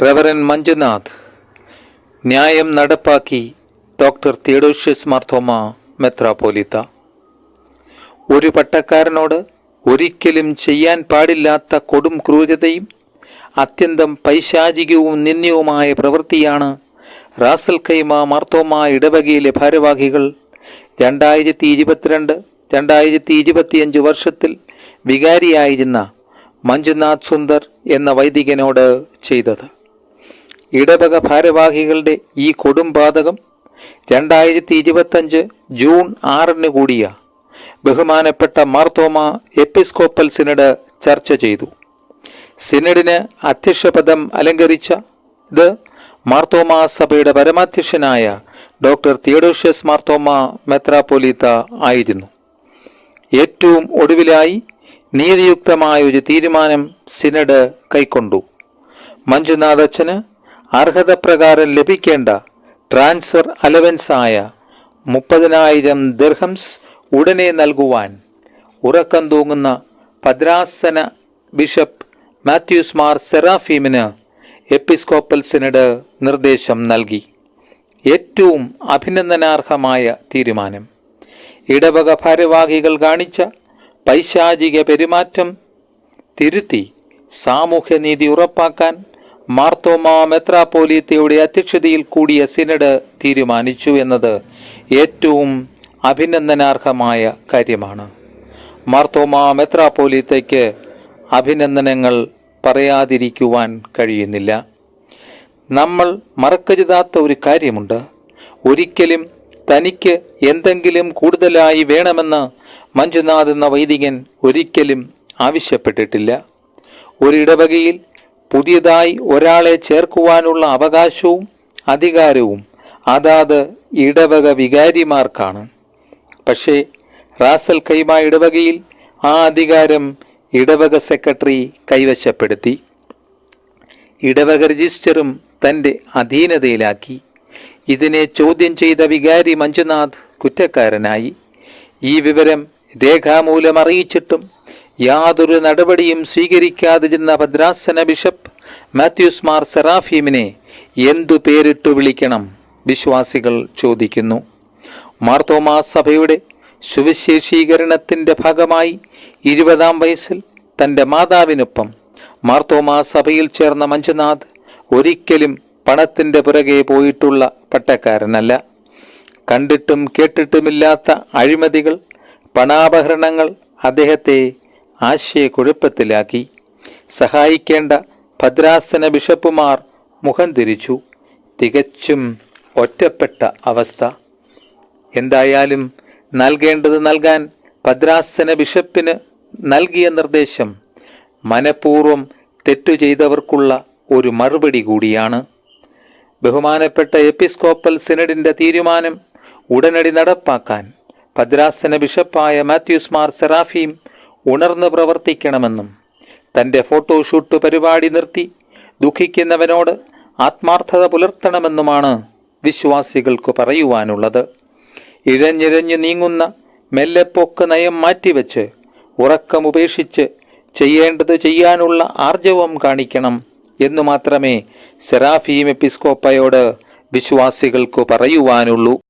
Reverend Manjunath. ന്യായം നടപ്പാക്കി doctor Theodosius Marthoma മെത്രാപോലിത്ത ഒരു പട്ടക്കാരനോട് ഒരിക്കലും ചെയ്യാൻ പാടില്ലാത്ത കൊടും ക്രൂരതയും അത്യന്തം പൈശാചികവും നിന്ദ്യവുമായ പ്രവൃത്തിയാണ് റാസൽ കൈമ മാർത്തോമ ഇടവകയിലെ ഭാരവാഹികൾ രണ്ടായിരത്തി ഇരുപത്തിരണ്ട് രണ്ടായിരത്തി ഇരുപത്തിയഞ്ച് വർഷത്തിൽ വികാരിയായിരുന്ന മഞ്ജുനാഥ് സുന്ദർ എന്ന വൈദികനോട് ചെയ്തത്. ഇടവക ഭാരവാഹികളുടെ ഈ കൊടുംപാതകം രണ്ടായിരത്തി ഇരുപത്തഞ്ച് ജൂൺ ആറിന് കൂടിയ ബഹുമാനപ്പെട്ട മാർത്തോമ എപ്പിസ്കോപ്പൽ സിനഡ് ചർച്ച ചെയ്തു. സിനഡിന് അധ്യക്ഷപദം അലങ്കരിച്ച ഇത് മാർത്തോമ സഭയുടെ പരമാധ്യക്ഷനായ ഡോക്ടർ തിയഡോഷ്യസ് മാർത്തോമ മെത്രാപ്പൊലീത്ത ആയിരുന്നു. ഏറ്റവും ഒടുവിലായി നീതിയുക്തമായ ഒരു തീരുമാനം സിനഡ് കൈക്കൊണ്ടു. മഞ്ജുനാഥ് അച്ഛന് അർഹത പ്രകാരം ലഭിക്കേണ്ട ട്രാൻസ്ഫർ അലവൻസ് ആയ മുപ്പതിനായിരം ദിർഹംസ് ഉടനെ നൽകുവാൻ ഉറക്കം തൂങ്ങുന്ന ഭദ്രാസന ബിഷപ്പ് മാത്യൂസ് മാർ സെറാഫീമിന് എപ്പിസ്കോപ്പൽ സിനഡ് നിർദ്ദേശം നൽകി. ഏറ്റവും അഭിനന്ദനാർഹമായ തീരുമാനം. ഇടവക ഭാരവാഹികൾ കാണിച്ച പൈശാചിക പെരുമാറ്റം തിരുത്തി സാമൂഹ്യനീതി ഉറപ്പാക്കാൻ മാർത്തോമ മെത്രാപ്പോലീത്തയുടെ അധ്യക്ഷതയിൽ കൂടിയ സിനഡ് തീരുമാനിച്ചു എന്നത് ഏറ്റവും അഭിനന്ദനാർഹമായ കാര്യമാണ്. മാർത്തോമാ മെത്രാപ്പോലീത്തയ്ക്ക് അഭിനന്ദനങ്ങൾ പറയാതിരിക്കുവാൻ കഴിയുന്നില്ല. നമ്മൾ മറക്കരുതാത്ത ഒരു കാര്യമുണ്ട്. ഒരിക്കലും തനിക്ക് എന്തെങ്കിലും കൂടുതലായി വേണമെന്ന് മഞ്ജുനാഥ് എന്ന വൈദികൻ ഒരിക്കലും ആവശ്യപ്പെട്ടിട്ടില്ല. ഒരിടവകയിൽ പുതിയതായി ഒരാളെ ചേർക്കുവാനുള്ള അവകാശവും അധികാരവും അതാത് ഇടവക വികാരിമാർക്കാണ്. പക്ഷേ റാസൽ കൈമ ഇടവകയിൽ ആ അധികാരം ഇടവക സെക്രട്ടറി കൈവശപ്പെടുത്തി. ഇടവക രജിസ്റ്ററും തന്റെ അധീനതയിലാക്കി. ഇതിനെ ചോദ്യം ചെയ്ത വികാരി മഞ്ജുനാഥ് കുറ്റക്കാരനായി. ഈ വിവരം രേഖാമൂലം അറിയിച്ചിട്ടും യാതൊരു നടപടിയും സ്വീകരിക്കാതിരുന്ന ഭദ്രാസന ബിഷപ്പ് മാത്യൂസ് മാർ സെറാഫീമിനെ എന്തു പേരിട്ടു വിളിക്കണം? വിശ്വാസികൾ ചോദിക്കുന്നു. മാർത്തോമാ സഭയുടെ സുവിശേഷീകരണത്തിന്റെ ഭാഗമായി ഇരുപതാം വയസ്സിൽ തന്റെ മാതാവിനൊപ്പം മാർത്തോമാ സഭയിൽ ചേർന്ന മഞ്ജുനാഥ് ഒരിക്കലും പണത്തിന്റെ പുറകെ പോയിട്ടുള്ള പട്ടക്കാരനല്ല. കണ്ടിട്ടും കേട്ടിട്ടുമില്ലാത്ത അഴിമതികൾ പണാപഹരണങ്ങൾ അദ്ദേഹത്തെ ആശയക്കുഴപ്പത്തിലാക്കി. സഹായിക്കേണ്ട ഭദ്രാസന ബിഷപ്പുമാർ മുഖം തിരിച്ചു. തികച്ചും ഒറ്റപ്പെട്ട അവസ്ഥ. എന്തായാലും നൽകേണ്ടത് നൽകാൻ ഭദ്രാസന ബിഷപ്പിന് നൽകിയ നിർദ്ദേശം മനഃപൂർവം തെറ്റു ചെയ്തവർക്കുള്ള ഒരു മറുപടി കൂടിയാണ്. ബഹുമാനപ്പെട്ട എപ്പിസ്കോപ്പൽ സിനഡിന്റെ തീരുമാനം ഉടനടി നടപ്പാക്കാൻ ഭദ്രാസന ബിഷപ്പായ മാത്യൂസ് മാർ സെറാഫീം ഉണർന്ന് പ്രവർത്തിക്കണമെന്നും തന്റെ ഫോട്ടോഷൂട്ട് പരിപാടി നിർത്തി ദുഃഖിക്കുന്നവനോട് ആത്മാർത്ഥത പുലർത്തണമെന്നുമാണ് വിശ്വാസികൾക്ക് പറയുവാനുള്ളത്. ഇഴഞ്ഞിഴഞ്ഞു നീങ്ങുന്ന മെല്ലെപ്പൊക്ക് നയം മാറ്റിവെച്ച് ഉറക്കമുപേക്ഷിച്ച് ചെയ്യേണ്ടത് ചെയ്യാനുള്ള ആർജവം കാണിക്കണം എന്നു മാത്രമേ സെറാഫീം എപ്പിസ്കോപ്പയോട് വിശ്വാസികൾക്ക് പറയുവാനുള്ളൂ.